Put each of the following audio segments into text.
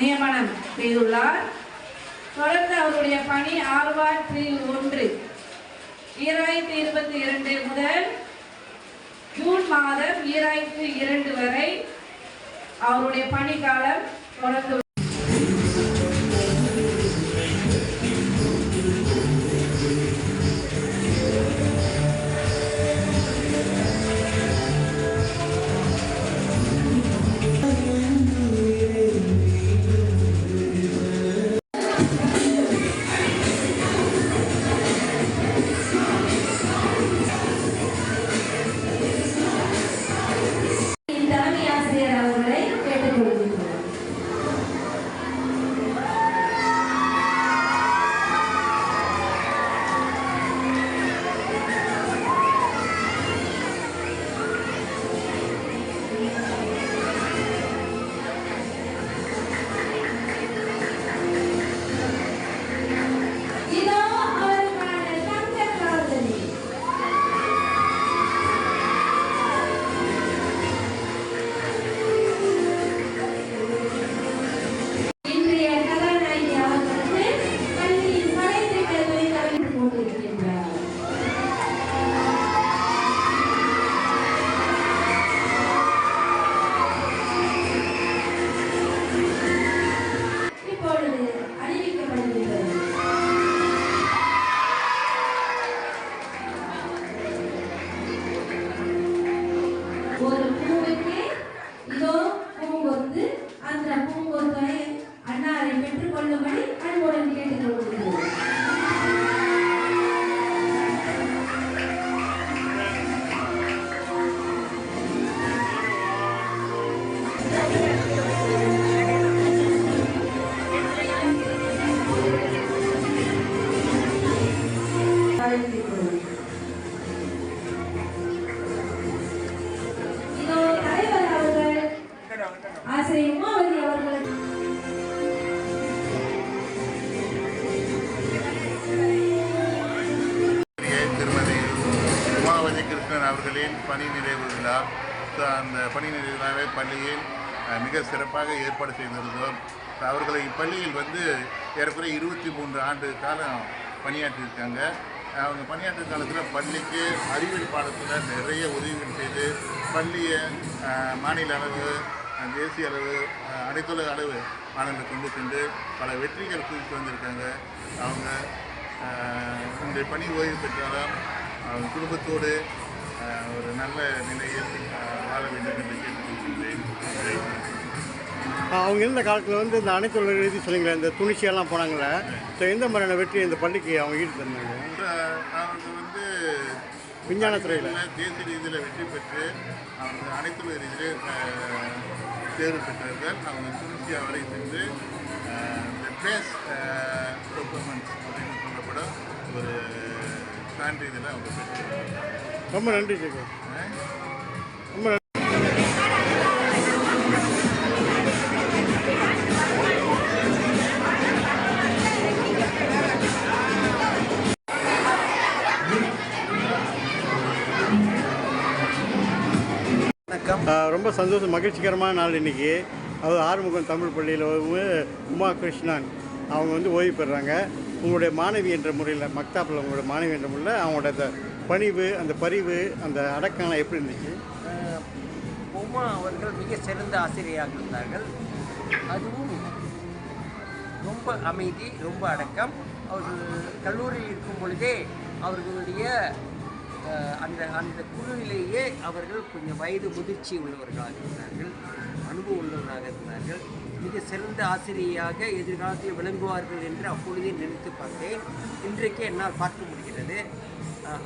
நியமனம் செய்துள்ளார். தொடர்ந்து அவருடைய பணி ஆர்வார் பிரிவு ஒன்று ஈராயிரத்தி இருபத்தி இரண்டு முதல் ஜூன் மாதம் ஈராயிரத்தி இரண்டு வரை அவருடைய பணிக்காலம் தொடர்ந்து பணி நிறைவு பள்ளியில் மிக சிறப்பாக ஏற்பாடு செய்திருந்தோம். அவர்களை இப்பள்ளியில் வந்து ஏறக்குறைய இருபத்தி மூன்று ஆண்டு காலம் பணியாற்றியிருக்காங்க. அவங்க பணியாற்ற காலத்தில் பள்ளிக்கு அறிவியல் பாடத்தில் நிறைய உதவிகள் செய்து பள்ளியை மாநில அளவு தேசிய அளவு அனைத்துலக அளவு மாநிலங்களை கொண்டு சென்று பல வெற்றிகள் குவித்து வந்திருக்காங்க. அவங்க ஆஹ் இந்த பணி ஓய்வு பெற்றாலும் அவங்க குடும்பத்தோடு ஒரு நல்ல நிலையில் வாழ வேண்டும் என்று கேட்டுக்கொள்கின்றேன் நன்றி. அவங்க இருந்த காலத்தில் வந்து இந்த அனைத்து உலக எழுதி சொன்னீங்களே இந்த துணிச்சியெல்லாம் போனாங்களே ஸோ எந்த மாதிரியான வெற்றி இந்த பள்ளிக்கு அவங்க ஈடு தந்தாங்க அவங்க வந்து விஞ்ஞானத்துறையில் அறிவியல்ல தேசிய ரீதியில் வெற்றி பெற்று அவங்க அனைத்து ரீதியிலே ஆஹ் தேர்வு பெற்றார்கள். அவங்க துணிசியா வரை சென்று ஆஹ் இந்த பேஸ் பெர்ஃபார்மன்ஸ் அப்படின்னு சொல்லப்படும் ஒரு சான்றிதழை அவங்க பெற்று ரொம்ப நன்றி சேகர் ரொம்ப சந்தோஷம் மகிழ்ச்சிகரமான நாள் இன்னைக்கு. அது ஆறுமுகம் தமிழ் பள்ளியில் உமா கிருஷ்ணன் அவங்க வந்து ஓய்வு பெறுறாங்க. உங்களுடைய மாணவி என்ற முறையில் மக்தாப்பில் உங்களுடைய மாணவி என்ற முறையில் அவங்களோட அந்த பணிவு அந்த பரிவு அந்த அடக்கான எப்படி இருந்துச்சு? அஹ், உமா அவர்கள் மிக சிறந்த ஆசிரியராக இருந்தார்கள். அதுவும் ரொம்ப அமைதி ரொம்ப அடக்கம். அவர்கள் கல்லூரியில் இருக்கும் பொழுதே அவர்களுடைய அந்த அந்த குழுவிலேயே அவர்கள் கொஞ்சம் வயது முதிர்ச்சி உள்ளவர்களாக இருந்தார்கள் அனுபவம் உள்ளவர்களாக இருந்தார்கள். மிக சிறந்த ஆசிரியையாக எதிர்காலத்தில் விளங்குவார்கள் என்று அப்பொழுதே நினைத்து பார்த்தேன். இன்றைக்கே என்னால் பார்க்க முடிகிறது.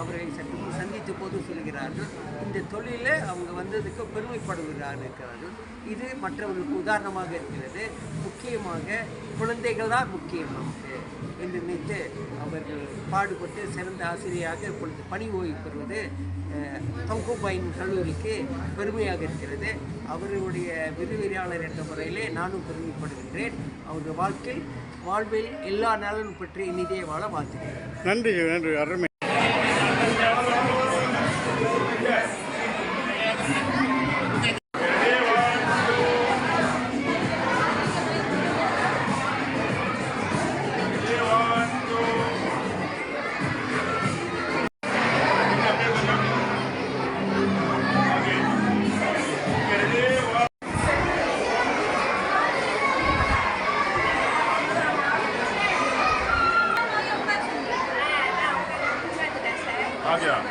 அவரை சற்று சந்தித்த போது சொல்கிறார்கள் இந்த தொழிலில் அவங்க வந்ததுக்கு பெருமைப்படுகிறார்கள். இருக்கிறார்கள் இது மற்றவர்களுக்கு உதாரணமாக இருக்கிறது. முக்கியமாக குழந்தைகள் தான் முக்கியம் நமக்கு. என்று நினைத்து அவர்கள் பாடுபட்டு சிறந்த ஆசிரியராக இப்பொழுது பணி ஓய்வு பெறுவது அஹ், தங்குபாயின் கல்லூரிக்கு பெருமையாக இருக்கிறது. அவர்களுடைய விரிவிரியாளர் என்ற முறையிலே நானும் பெருமைப்படுகின்றேன். அவர்கள் வாழ்க்கை வாழ்வில் எல்லா நலனும் பற்றி இனிதே வாழ வாழ்த்துகிறேன். நன்றி நன்றி. அருமை. 아니야.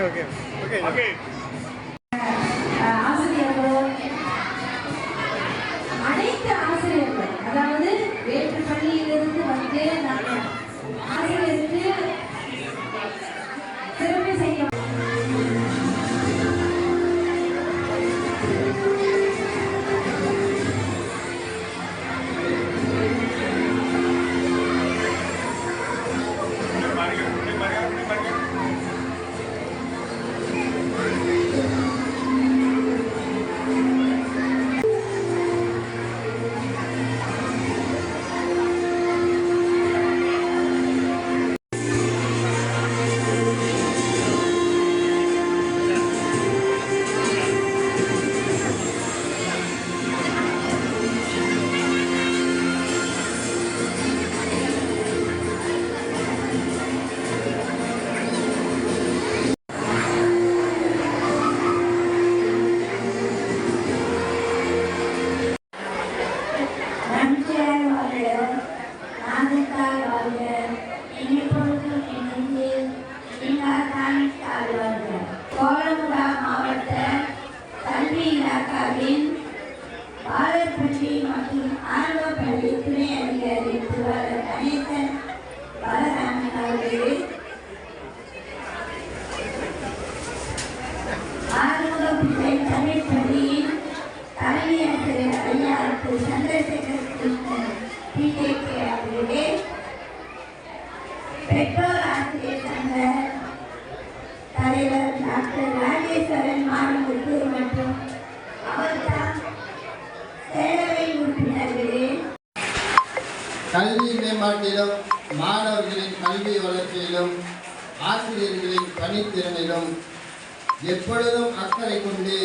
ஓகே ஓகே ஓகே ஓகே ஆசிரியர்களும் அனைத்து ஆசிரியர்கள் அதாவது வேற்று பள்ளியிலிருந்து வந்து நாங்கள் பெற்றோர் ஆசிரியர் தலைவர் டாக்டர் ராஜேஸ்வரன் மாணவருக்கு மற்றும் அவர்தான் உறுப்பினர்களே. கல்வி மேம்பாட்டிலும் மாணவர்களின் கல்வி வளர்ச்சியிலும் ஆசிரியர்களின் பணித்திறனிலும் எப்பொழுதும் அக்கறை கொண்டு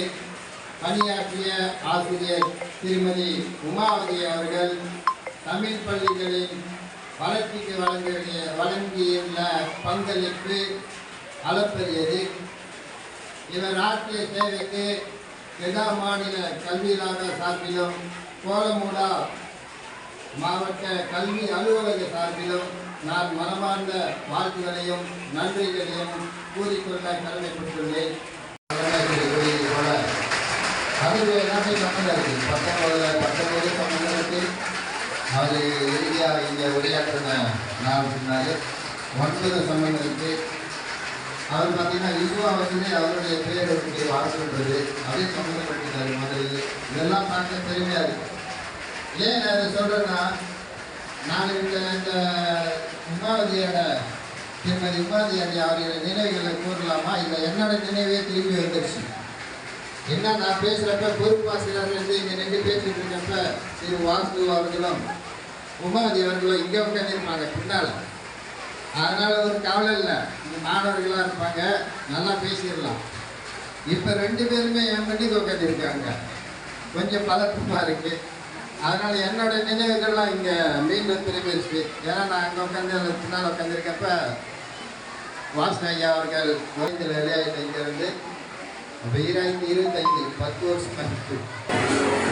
பணியாற்றிய ஆசிரியர் திருமதி உமாவதி அவர்கள் தமிழ் பள்ளிகளின் வளர்ச்சிக்கு வழங்கிய வழங்கியுள்ள பங்களிப்பு அளப்பரியது. இவர் ஆற்றிய சேவைக்கு எல்லா மாநில கல்வியிலாக சார்பிலும் கோலமுடா மாவட்ட கல்வி அலுவலக சார்பிலும் நான் மனமார்ந்த வாழ்த்துகளையும் நன்றிகளையும் கூறிக்கொள்ள கடமைப்பட்டுள்ளேன். அது எல்லாமே சம்மந்தம் இருக்கு பத்தொன்பதுல பத்தொன்பது சம்மந்தம் இருக்கு இறுதியாக இங்கே உரையாற்றின நாள் சொன்னார் ஒன்பது சம்மந்தம் இருக்கு. அவர் பார்த்தீங்கன்னா இசுவா வந்து அவருடைய பேர் வாழ்க்கின்றது அதே சம்மந்தப்பட்டிருக்காரு முதலில் இதெல்லாம் பார்க்க பெருமையாக இருக்கு. ஏன் நான் இதை சொல்கிறேன்னா நான் இந்த இந்த உமாவதியோட திருமதி உமாவதியாடி அவருடைய நினைவுகளை கூறலாமா? இல்லை என்னோட நினைவே திரும்பி வந்துருச்சு. என்ன நான் பேசுகிறப்ப பொறுப்பாசிரியர் இருந்து இங்கே நின்று பேசிட்டு இருக்கப்ப திரு வாசு அவர்களும் உமாவதி அவர்களும் இங்கே உட்காந்துருப்பாங்க பின்னால். அதனால் ஒரு கவலை இல்லை. இங்க மாணவர்களாக இருப்பாங்க நல்லா பேசிடலாம். இப்போ ரெண்டு பேருமே என் பண்ணி உட்காந்துருக்காங்க கொஞ்சம் பதற்றமாக இருக்குது அதனால் என்னோட நினைவுகள்லாம் இங்கே மீண்டும் திரும்பிடுச்சு ஏன்னா நான் அங்கே உட்காந்து அந்த பின்னால் உட்காந்துருக்கப்ப வாசன ஐயா அவர்கள் நுழைந்து வெளியாகிட்டு இங்கேருந்து அப்போ ஈராயிரத்தி இருபத்தைந்து பத்து வருஷம் ஆயிடுச்சு